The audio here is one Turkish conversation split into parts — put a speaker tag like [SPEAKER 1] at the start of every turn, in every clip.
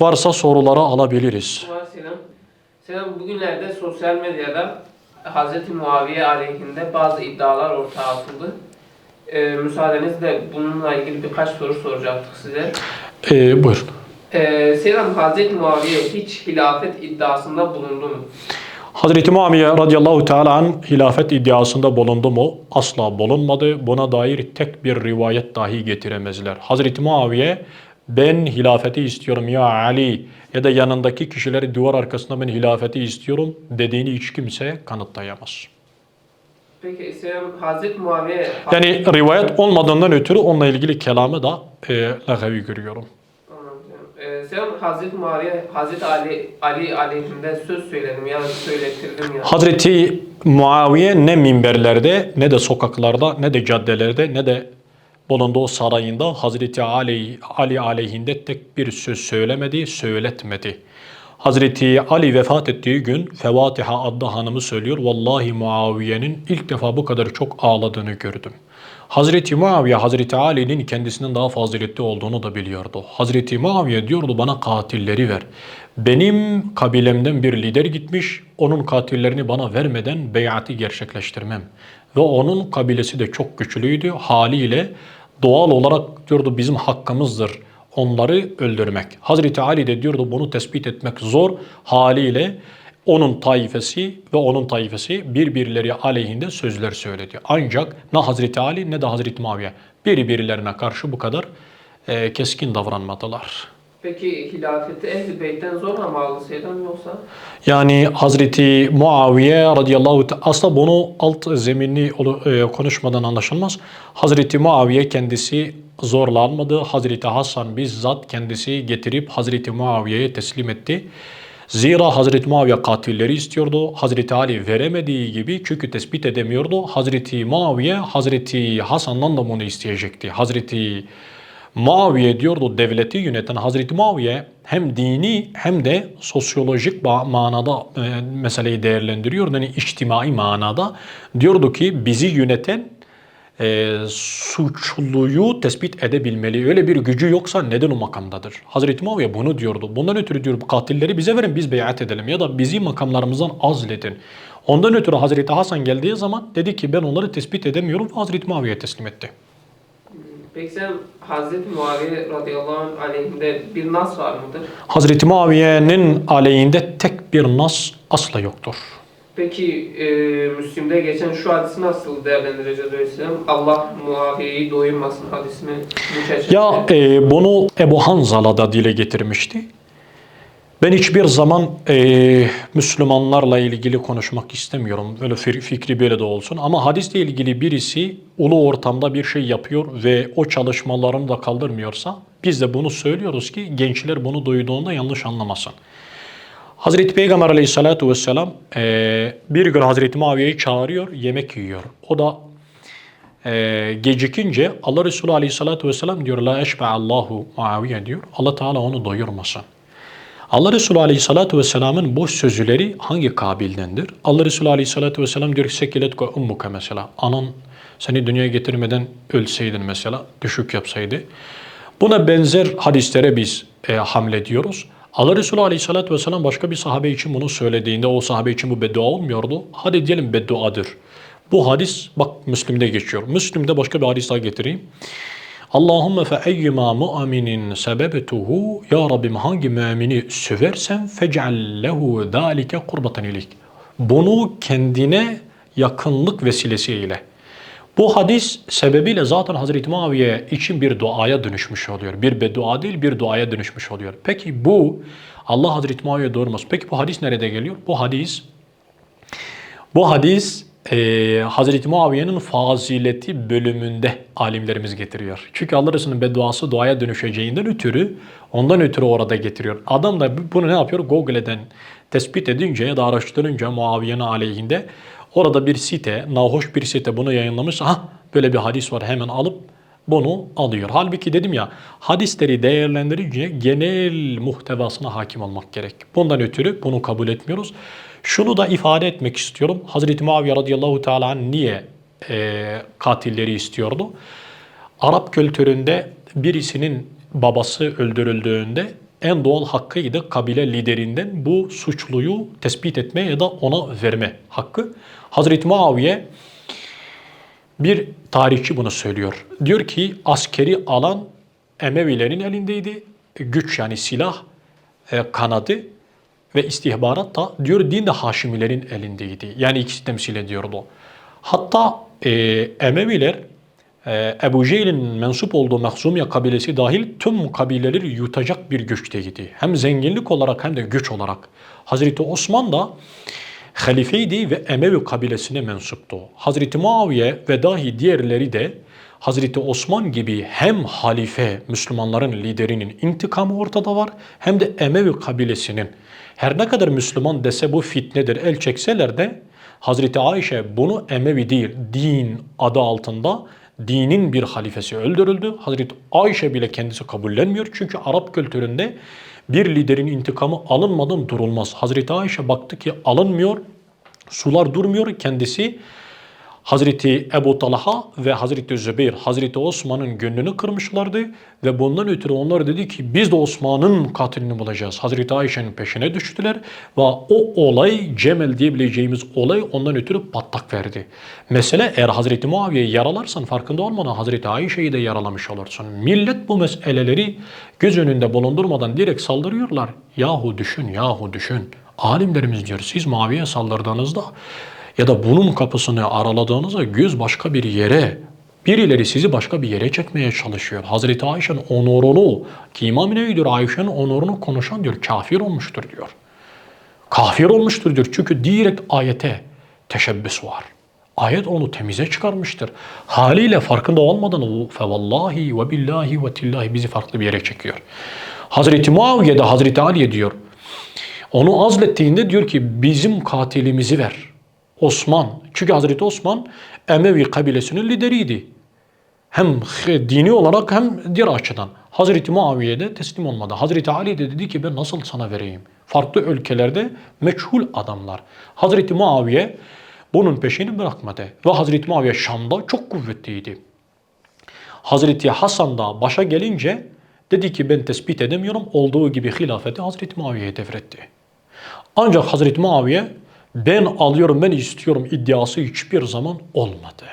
[SPEAKER 1] Varsa soruları alabiliriz.
[SPEAKER 2] Var Selam. Selam bugünlerde sosyal medyada Hz. Muaviye aleyhinde bazı iddialar ortaya atıldı. Ee, müsaadenizle bununla ilgili birkaç soru soracaktık size.
[SPEAKER 1] Ee, buyurun.
[SPEAKER 2] Ee, Selam Hz. Muaviye hiç hilafet iddiasında bulundu mu?
[SPEAKER 1] Hazreti Muaviye radıyallahu teala an hilafet iddiasında bulundu mu? Asla bulunmadı. Buna dair tek bir rivayet dahi getiremezler. Hazreti Muaviye ben hilafeti istiyorum ya Ali ya da yanındaki kişileri duvar arkasında ben hilafeti istiyorum dediğini hiç kimse kanıtlayamaz.
[SPEAKER 2] Peki. Muaviye
[SPEAKER 1] Yani rivayet olmadığından ötürü onunla ilgili kelamı da e, lagavi görüyorum.
[SPEAKER 2] Ee, Selam Hz. Muaviye Hz. Ali Ali aleyhinde söz söyledim ya söylettirdim ya.
[SPEAKER 1] Hazreti Muaviye ne minberlerde ne de sokaklarda ne de caddelerde ne de bulunduğu sarayında Hazreti Ali, Ali aleyhinde tek bir söz söylemedi, söyletmedi. Hazreti Ali vefat ettiği gün Fevatiha adlı hanımı söylüyor. Vallahi Muaviye'nin ilk defa bu kadar çok ağladığını gördüm. Hazreti Muaviye Hazreti Ali'nin kendisinden daha faziletli olduğunu da biliyordu. Hazreti Muaviye diyordu bana katilleri ver. Benim kabilemden bir lider gitmiş, onun katillerini bana vermeden beyati gerçekleştirmem. Ve onun kabilesi de çok güçlüydü. Haliyle doğal olarak diyordu bizim hakkımızdır onları öldürmek. Hazreti Ali de diyordu bunu tespit etmek zor. Haliyle onun taifesi ve onun taifesi birbirleri aleyhinde sözler söyledi. Ancak ne Hazreti Ali ne de Hazreti Muaviye birbirlerine karşı bu kadar e, keskin davranmadılar.
[SPEAKER 2] Peki hilafeti Ehl-i Beyt'ten zorla mı aldı Selam yoksa?
[SPEAKER 1] Yani Hazreti Muaviye radıyallahu te- aslında bunu alt zeminli e, konuşmadan anlaşılmaz. Hazreti Muaviye kendisi zorla almadı. Hazreti Hasan bizzat kendisi getirip Hazreti Muaviye'ye teslim etti. Zira Hazreti Muaviye katilleri istiyordu. Hazreti Ali veremediği gibi çünkü tespit edemiyordu. Hazreti Muaviye Hazreti Hasan'dan da bunu isteyecekti. Hazreti Muaviye diyordu devleti yöneten Hazreti Muaviye hem dini hem de sosyolojik manada e, meseleyi değerlendiriyor. Yani içtimai manada diyordu ki bizi yöneten e, suçluyu tespit edebilmeli. Öyle bir gücü yoksa neden o makamdadır? Hazreti Muaviye bunu diyordu. Bundan ötürü diyor katilleri bize verin biz beyat edelim ya da bizi makamlarımızdan azledin. Ondan ötürü Hazreti Hasan geldiği zaman dedi ki ben onları tespit edemiyorum Hazreti Muaviye'ye teslim etti.
[SPEAKER 2] Peki sen Hazreti Muaviye radıyallahu aleyhinde bir nas var mıdır?
[SPEAKER 1] Hazreti Muaviye'nin aleyhinde tek bir nas asla yoktur.
[SPEAKER 2] Peki e, Müslim'de geçen şu hadisi nasıl değerlendireceğiz öyleyse? Allah Muaviye'yi doyurmasın hadisini.
[SPEAKER 1] Ya e, bunu Ebu Hanzala da dile getirmişti. Ben hiçbir zaman e, Müslümanlarla ilgili konuşmak istemiyorum. Öyle fi- fikri böyle de olsun. Ama hadisle ilgili birisi ulu ortamda bir şey yapıyor ve o çalışmalarını da kaldırmıyorsa biz de bunu söylüyoruz ki gençler bunu duyduğunda yanlış anlamasın. Hazreti Peygamber aleyhissalatu vesselam e, bir gün Hazreti Muaviye'yi çağırıyor, yemek yiyor. O da e, gecikince Allah Resulü aleyhissalatu vesselam diyor La eşbe Allahu Muaviye diyor. Allah Teala onu doyurmasın. Allah Resulü aleyhissalatu vesselamın bu sözleri hangi kabildendir? Allah Resulü aleyhissalatu vesselam diyor ki sekilet ko ummuka mesela. Anan seni dünyaya getirmeden ölseydin mesela, düşük yapsaydı. Buna benzer hadislere biz e, hamlediyoruz. Allah Resulü aleyhissalatu vesselam başka bir sahabe için bunu söylediğinde o sahabe için bu beddua olmuyordu. Hadi diyelim bedduadır. Bu hadis bak Müslim'de geçiyor. Müslim'de başka bir hadis daha getireyim. Allahümme fe eyyima mu'minin sebebetuhu Ya Rabbim hangi mümini söversen fec'al lehu zâlike kurbatan ilik. Bunu kendine yakınlık vesilesi ile. Bu hadis sebebiyle zaten Hazreti Muaviye için bir duaya dönüşmüş oluyor. Bir beddua değil bir duaya dönüşmüş oluyor. Peki bu Allah Hazreti Muaviye doğurmaz. Peki bu hadis nerede geliyor? Bu hadis bu hadis e, Hazreti Muaviye'nin fazileti bölümünde alimlerimiz getiriyor. Çünkü Allah Resulü'nün bedduası duaya dönüşeceğinden ötürü ondan ötürü orada getiriyor. Adam da bunu ne yapıyor? Google'den tespit edince ya da araştırınca Muaviye'nin aleyhinde orada bir site, nahoş bir site bunu yayınlamış. Ha böyle bir hadis var hemen alıp bunu alıyor. Halbuki dedim ya hadisleri değerlendirince genel muhtevasına hakim olmak gerek. Bundan ötürü bunu kabul etmiyoruz. Şunu da ifade etmek istiyorum. Hazreti Muaviye radıyallahu teala niye e, katilleri istiyordu? Arap kültüründe birisinin babası öldürüldüğünde en doğal hakkıydı kabile liderinden bu suçluyu tespit etme ya da ona verme hakkı. Hazreti Muaviye bir tarihçi bunu söylüyor. Diyor ki askeri alan Emevilerin elindeydi. Güç yani silah, e, kanadı ve istihbarat da diyor din de Haşimilerin elindeydi. Yani ikisi temsil ediyordu. Hatta e, Emeviler e, Ebu Cehil'in mensup olduğu Mehzumiye kabilesi dahil tüm kabileleri yutacak bir güçteydi. Hem zenginlik olarak hem de güç olarak. Hazreti Osman da halifeydi ve Emevi kabilesine mensuptu. Hazreti Muaviye ve dahi diğerleri de Hazreti Osman gibi hem halife Müslümanların liderinin intikamı ortada var hem de Emevi kabilesinin her ne kadar Müslüman dese bu fitnedir el çekseler de Hazreti Ayşe bunu Emevi değil din adı altında dinin bir halifesi öldürüldü. Hazreti Ayşe bile kendisi kabullenmiyor çünkü Arap kültüründe bir liderin intikamı alınmadan durulmaz. Hazreti Ayşe baktı ki alınmıyor, sular durmuyor. Kendisi Hazreti Ebu Talha ve Hazreti Zübeyir, Hazreti Osman'ın gönlünü kırmışlardı ve bundan ötürü onlar dedi ki biz de Osman'ın katilini bulacağız. Hazreti Ayşe'nin peşine düştüler ve o olay Cemel diyebileceğimiz olay ondan ötürü patlak verdi. Mesele eğer Hazreti Muaviye'yi yaralarsan farkında olmadan Hazreti Ayşe'yi de yaralamış olursun. Millet bu meseleleri göz önünde bulundurmadan direkt saldırıyorlar. Yahu düşün, yahu düşün. Alimlerimiz diyor siz Muaviye'ye saldırdığınızda ya da bunun kapısını araladığınızda göz başka bir yere, birileri sizi başka bir yere çekmeye çalışıyor. Hazreti Ayşe'nin onurunu, ki İmam İnevi Ayşe'nin onurunu konuşan diyor kafir olmuştur diyor. Kafir olmuştur diyor çünkü direkt ayete teşebbüs var. Ayet onu temize çıkarmıştır. Haliyle farkında olmadan o fevallahi ve billahi ve tillahi bizi farklı bir yere çekiyor. Hazreti Muaviye de Hazreti Ali'ye diyor. Onu azlettiğinde diyor ki bizim katilimizi ver. Osman. Çünkü Hazreti Osman Emevi kabilesinin lideriydi. Hem dini olarak hem diğer açıdan. Hazreti Muaviye de teslim olmadı. Hazreti Ali de dedi ki ben nasıl sana vereyim? Farklı ülkelerde meçhul adamlar. Hazreti Muaviye bunun peşini bırakmadı. Ve Hazreti Muaviye Şam'da çok kuvvetliydi. Hazreti Hasan da başa gelince dedi ki ben tespit edemiyorum. Olduğu gibi hilafeti Hazreti Muaviye'ye devretti. Ancak Hazreti Muaviye ben alıyorum, ben istiyorum iddiası hiçbir zaman olmadı.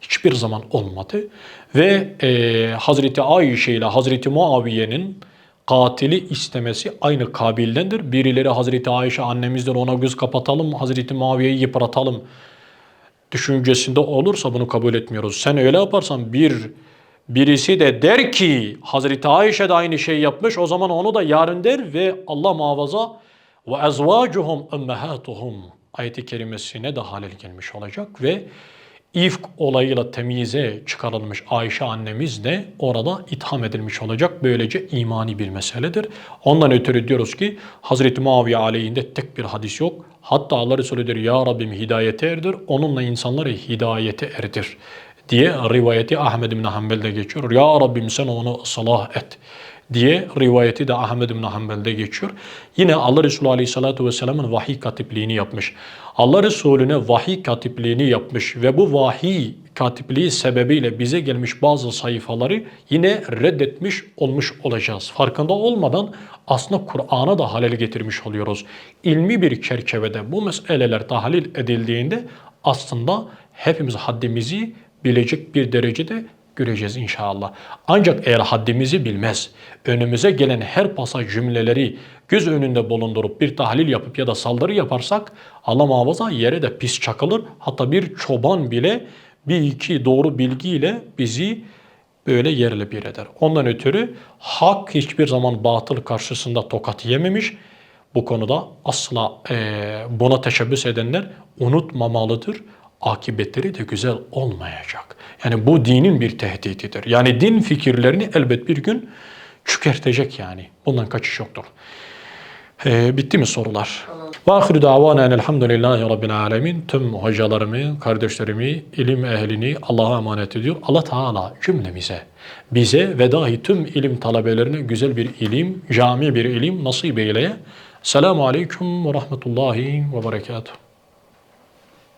[SPEAKER 1] Hiçbir zaman olmadı. Ve e, Hazreti Ayşe ile Hazreti Muaviye'nin katili istemesi aynı kabildendir. Birileri Hazreti Ayşe annemizdir ona göz kapatalım, Hazreti Muaviye'yi yıpratalım düşüncesinde olursa bunu kabul etmiyoruz. Sen öyle yaparsan bir birisi de der ki Hazreti Ayşe de aynı şey yapmış o zaman onu da yarın der ve Allah muhafaza ve ezvacuhum ummahatuhum ayeti kerimesine de halel gelmiş olacak ve ifk olayıyla temize çıkarılmış Ayşe annemiz de orada itham edilmiş olacak. Böylece imani bir meseledir. Ondan ötürü diyoruz ki Hazreti Muaviye aleyhinde tek bir hadis yok. Hatta Allah Resulü diyor ya Rabbim hidayete erdir. Onunla insanları hidayete erdir diye rivayeti Ahmed bin Hanbel'de geçiyor. Ya Rabbim sen onu ıslah et diye rivayeti de Ahmed bin Hanbel'de geçiyor. Yine Allah Resulü Aleyhisselatü Vesselam'ın vahiy katipliğini yapmış. Allah Resulüne vahiy katipliğini yapmış ve bu vahiy katipliği sebebiyle bize gelmiş bazı sayfaları yine reddetmiş olmuş olacağız. Farkında olmadan aslında Kur'an'a da halel getirmiş oluyoruz. İlmi bir çerçevede bu meseleler tahlil edildiğinde aslında hepimiz haddimizi bilecek bir derecede göreceğiz inşallah. Ancak eğer haddimizi bilmez, önümüze gelen her pasaj cümleleri göz önünde bulundurup bir tahlil yapıp ya da saldırı yaparsak Allah muhafaza yere de pis çakılır. Hatta bir çoban bile bir iki doğru bilgiyle bizi böyle yerle bir eder. Ondan ötürü hak hiçbir zaman batıl karşısında tokat yememiş. Bu konuda asla eee, buna teşebbüs edenler unutmamalıdır akıbetleri de güzel olmayacak. Yani bu dinin bir tehdididir. Yani din fikirlerini elbet bir gün çökertecek yani. Bundan kaçış yoktur. Ee, bitti mi sorular? Ve ahiru davana elhamdülillahi rabbil alemin. Tüm hocalarımı, kardeşlerimi, ilim ehlini Allah'a emanet ediyor. Allah Teala cümlemize, bize ve dahi tüm ilim talebelerine güzel bir ilim, cami bir ilim nasip eyleye. Selamun Aleyküm ve Rahmetullahi ve Berekatuhu.